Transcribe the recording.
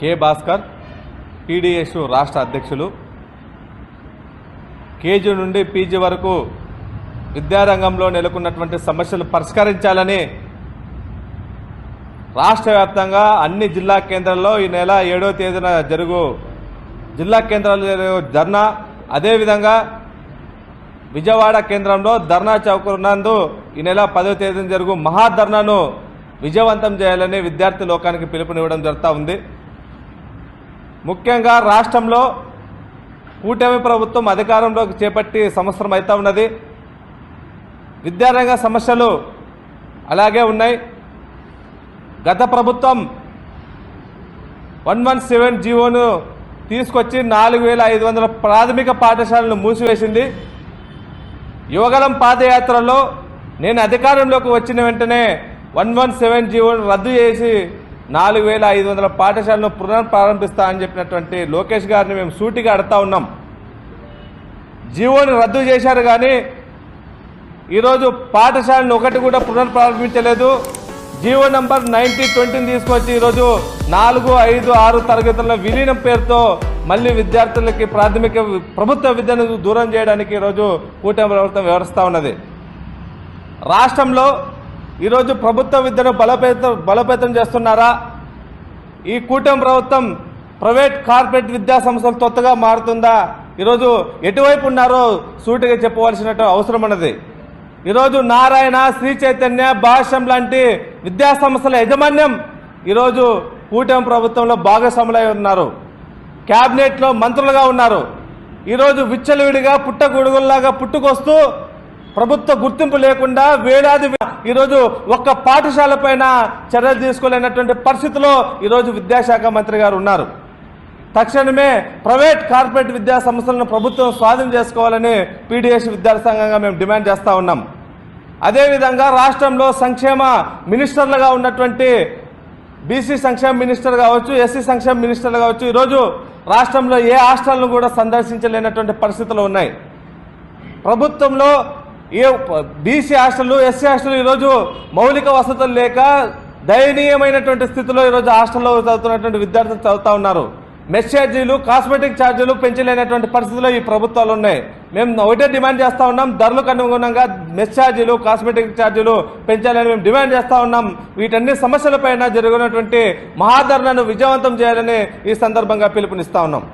K Bhaskar PDS రాష్ట్ర అధ్యక్షులు. KG నుండి పీజీ వరకు విద్యారంగంలో నెలకొన్నటువంటి సమస్యలు పరిష్కరించాలని రాష్ట్ర వ్యాప్తంగా అన్ని జిల్లా కేంద్రాల్లో ఈ నెల ఏడో తేదీన జరుగు జిల్లా కేంద్రాల్లో జరుగు ధర్నా. అదేవిధంగా విజయవాడ కేంద్రంలో ధర్నా చౌక్ నందు ఈ నెల పదో తేదీన జరుగు మహాధర్నాను విజయవంతం చేయాలని విద్యార్థి లోకానికి పిలుపునివ్వడం జరుగుతూ ఉంది. ముఖ్యంగా రాష్ట్రంలో కూటమి ప్రభుత్వం అధికారంలోకి చేపట్టి సంవత్సరం అవుతూ ఉన్నది. విద్యారంగ సమస్యలు అలాగే ఉన్నాయి. గత ప్రభుత్వం వన్ వన్ సెవెన్ జీవోను తీసుకొచ్చి నాలుగు వేల ఐదు వందల ప్రాథమిక పాఠశాలను మూసివేసింది. యువగలం పాదయాత్రలో నేను అధికారంలోకి వచ్చిన వెంటనే వన్ వన్ సెవెన్ జీవోను రద్దు చేసి నాలుగు వేల ఐదు వందల పాఠశాలను పునఃప్రారంభిస్తా అని చెప్పినటువంటి లోకేష్ గారిని మేము సూటిగా అడతా ఉన్నాం. జీవోని రద్దు చేశారు కానీ ఈరోజు పాఠశాలను ఒకటి కూడా పునఃప్రారంభించలేదు. జీవో నంబర్ నైన్టీ ట్వంటీని తీసుకొచ్చి ఈరోజు నాలుగు ఐదు ఆరు తరగతుల విలీనం పేరుతో మళ్ళీ విద్యార్థులకి ప్రాథమిక ప్రభుత్వ విద్యను దూరం చేయడానికి ఈరోజు కూటమి ప్రభుత్వం వ్యవహరిస్తూ ఉన్నది. రాష్ట్రంలో ఈరోజు ప్రభుత్వ విద్యను బలపేత బలోపేతం చేస్తున్నారా? ఈ కూటమి ప్రభుత్వం ప్రైవేట్ కార్పొరేట్ విద్యా సంస్థలు తొత్తగా మారుతుందా? ఈరోజు ఎటువైపు ఉన్నారో సూటిగా చెప్పవలసిన అవసరం ఉన్నది. ఈరోజు నారాయణ శ్రీ చైతన్య భాష్యం లాంటి విద్యా సంస్థల యాజమాన్యం ఈరోజు కూటమి ప్రభుత్వంలో భాగస్వాములై ఉన్నారు. క్యాబినెట్లో మంత్రులుగా ఉన్నారు. ఈరోజు విచ్చలవిడిగా పుట్టగొడుగుల్లాగా పుట్టుకొస్తూ ప్రభుత్వ గుర్తింపు లేకుండా వేలాది ఈరోజు ఒక్క పాఠశాల పైన చర్యలు తీసుకోలేనటువంటి పరిస్థితిలో ఈరోజు విద్యాశాఖ మంత్రి గారు ఉన్నారు. తక్షణమే ప్రైవేట్ కార్పొరేట్ విద్యా సంస్థలను ప్రభుత్వం స్వాధీనం చేసుకోవాలని పీడిఎస్ విద్యార్థి సంఘంగా మేము డిమాండ్ చేస్తూ ఉన్నాం. అదేవిధంగా రాష్ట్రంలో సంక్షేమ మినిస్టర్లుగా ఉన్నటువంటి బీసీ సంక్షేమ మినిస్టర్ కావచ్చు ఎస్సీ సంక్షేమ మినిస్టర్లు కావచ్చు ఈరోజు రాష్ట్రంలో ఏ హాస్టల్ను కూడా సందర్శించలేనటువంటి పరిస్థితులు ఉన్నాయి. ప్రభుత్వంలో ఏ బీసీ హాస్టల్ ఎస్సీ హాస్టల్ ఈరోజు మౌలిక వసతులు లేక దయనీయమైనటువంటి స్థితిలో ఈరోజు హాస్టల్లో చదువుతున్నటువంటి విద్యార్థులు చదువుతూ ఉన్నారు. మెస్ ఛార్జీలు కాస్మెటిక్ ఛార్జీలు పెంచలేనటువంటి పరిస్థితుల్లో ఈ ప్రభుత్వాలు ఉన్నాయి. మేము ఒకటే డిమాండ్ చేస్తా ఉన్నాం ధరలకు అనుగుణంగా మెస్ ఛార్జీలు కాస్మెటిక్ ఛార్జీలు పెంచాలని మేము డిమాండ్ చేస్తూ ఉన్నాం. వీటన్ని సమస్యలపైన జరుగుతున్నటువంటి మహాధరణను విజయవంతం చేయాలని ఈ సందర్భంగా పిలుపునిస్తా ఉన్నాం.